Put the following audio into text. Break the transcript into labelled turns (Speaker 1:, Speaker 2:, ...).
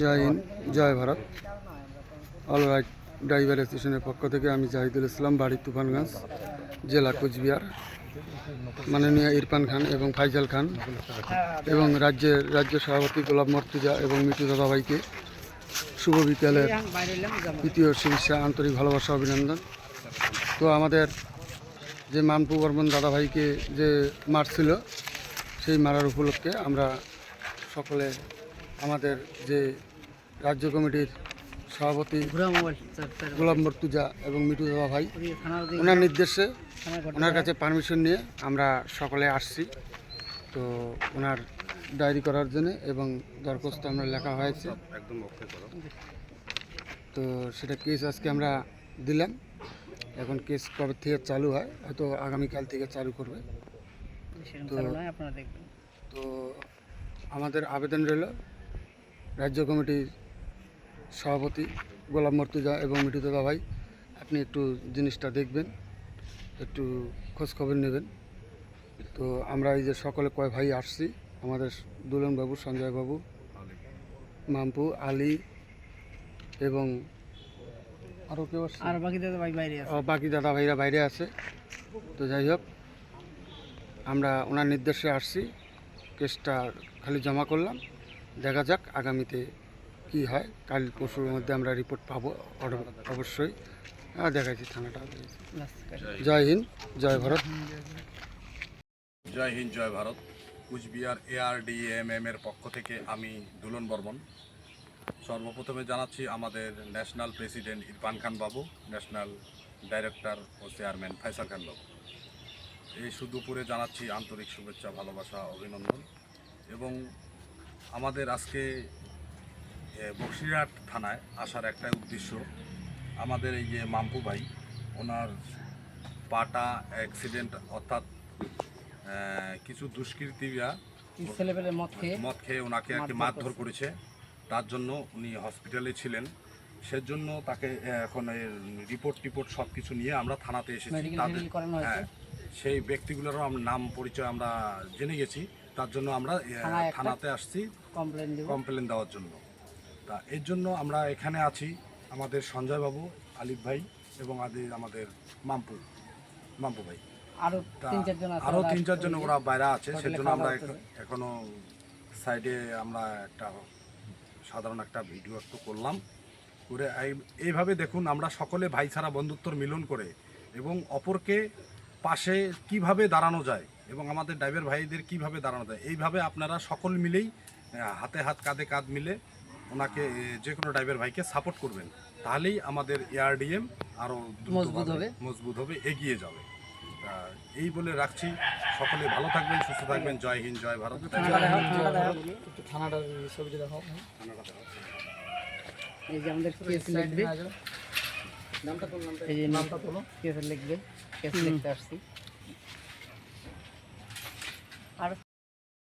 Speaker 1: জয় হিন্দ, জয় Bharat. All right driver স্টেশনের পক্ষ থেকে আমি জাহিদুল ইসলাম, বাড়ি তুফানগঞ্জ, জেলা কোচবিহার। মাননীয় ইরফান খান এবং ফাইজাল খান এবং রাজ্যের রাজ্য সভাপতি গোলাপ মর্তুজা এবং মিটু দাদাভাইকে শুভ বিকেলের তৃতীয় চিকিৎসা আন্তরিক ভালোবাসা, অভিনন্দন। তো আমাদের যে মানপু বর্মন দাদাভাইকে যে মারছিল, সেই মারার উপলক্ষে আমরা সকলে আমাদের যে রাজ্য কমিটির সভাপতি গোলাম মর্তুজা এবং মিটু দাদা ভাই ওনার নির্দেশে ওনার কাছে পারমিশন নিয়ে আমরা সকলে আসছি। তো ওনার ডায়েরি করার জন্য এবং দরখাস্ত আমরা লেখা হয়েছে। তো সেটা কেস আজকে আমরা দিলাম। এখন কেস কবে থেকে চালু হয় হয়তো আগামীকাল থেকে চালু করবে।
Speaker 2: আপনারা
Speaker 1: তো আমাদের আবেদন রইল রাজ্য কমিটির সভাপতি গোলাম মর্তুজা এবং মিঠু দাদা ভাই আপনি একটু জিনিসটা দেখবেন একটু খোঁজখবর নেবেন। তো আমরা এই যে সকলে কয় ভাই আসছি আমাদের দুলনবাবু সঞ্জয়বাবু মাম্পু আলী এবং আরও কেউ আসছে?
Speaker 2: আর বাকি দাদা ভাই বাইরে আছে।
Speaker 1: ও, বাকি দাদা ভাইরা বাইরে আছে। তো যাই হোক আমরা ওনার নির্দেশে আসছি কেসটা খালি জমা করলাম। দেখা যাক আগামীতে কি হয়। কাল পরশুর মধ্যে আমরা রিপোর্ট পাবো অবশ্যই। হ্যাঁ দেখাইছি থানাটা। জয় হিন্দ, জয় ভারত।
Speaker 3: জয় হিন্দ, জয় ভারত। কুচবিহার এআরডিএমএম এর পক্ষ থেকে আমি দুলন বর্মন। সর্বপ্রথমে জানাচ্ছি আমাদের ন্যাশনাল প্রেসিডেন্ট ইরফান খান বাবু ন্যাশনাল ডাইরেক্টর ও চেয়ারম্যান ফাইসাল খান বাবু। এই সুদুপুরে জানাচ্ছি আন্তরিক শুভেচ্ছা, ভালোবাসা, অভিনন্দন। এবং আমাদের আজকে বক্সিরহাট থানায় আসার একটা উদ্দেশ্য। আমাদের এই যে মাম্পু ভাই ওনার পাটা অ্যাক্সিডেন্ট অর্থাৎ কিছু দুষ্কৃতীরা
Speaker 2: মদ খেয়ে?
Speaker 3: ওনাকে আর কি মারধর করেছে। তার জন্য উনি হসপিটালে ছিলেন। সেজন্য তাকে এখন রিপোর্ট টিপোর্ট সব কিছু নিয়ে আমরা থানাতে এসেছি। তাদের হ্যাঁ সেই ব্যক্তিগুলোরও নাম পরিচয় আমরা জেনে গেছি। তার জন্য আমরা থানাতে আসছি।
Speaker 2: কমপ্লেন
Speaker 3: কমপ্লেন দেওয়ার জন্য। তা এর জন্য আমরা এখানে আছি আমাদের সঞ্জয় বাবু আলিফ ভাই এবং আদি আমাদের মাম্পু মাম্পু ভাই।
Speaker 2: আরও
Speaker 3: তা
Speaker 2: তিন চারজন ওরা
Speaker 3: বাইরে আছে সেজন্য আমরা এখন- সাইডে আমরা একটা সাধারণ একটা ভিডিও একটু করলাম। করে এই- এইভাবে দেখুন আমরা সকলে ভাই ছাড়া বন্ধুত্বর মিলন করে এবং অপরকে পাশে কীভাবে দাঁড়ানো যায় এবং আমাদের ড্রাইভার ভাইদের কীভাবে দাঁড়ানো যায়? এইভাবে আপনারা সকল মিলেই হাতে হাত কাঁধে কাঁধ মিলে ওনাকে যে কোনো ড্রাইভার ভাইকে সাপোর্ট করবেন। তাহলেই আমাদের এআরডিএম আরও
Speaker 2: মজবুত হবে।
Speaker 3: মজবুত হবে এগিয়ে যাবে। এই বলে রাখছি। সকলে ভালো থাকবেন সুস্থ থাকবেন। জয় হিন্দ জয় ভারত।
Speaker 2: ছবিটা এই যে আমাদের কেস লিখবে। এই যে নামটা তোলো। কেস লিখবে। কেস লিখতে আসছি। আর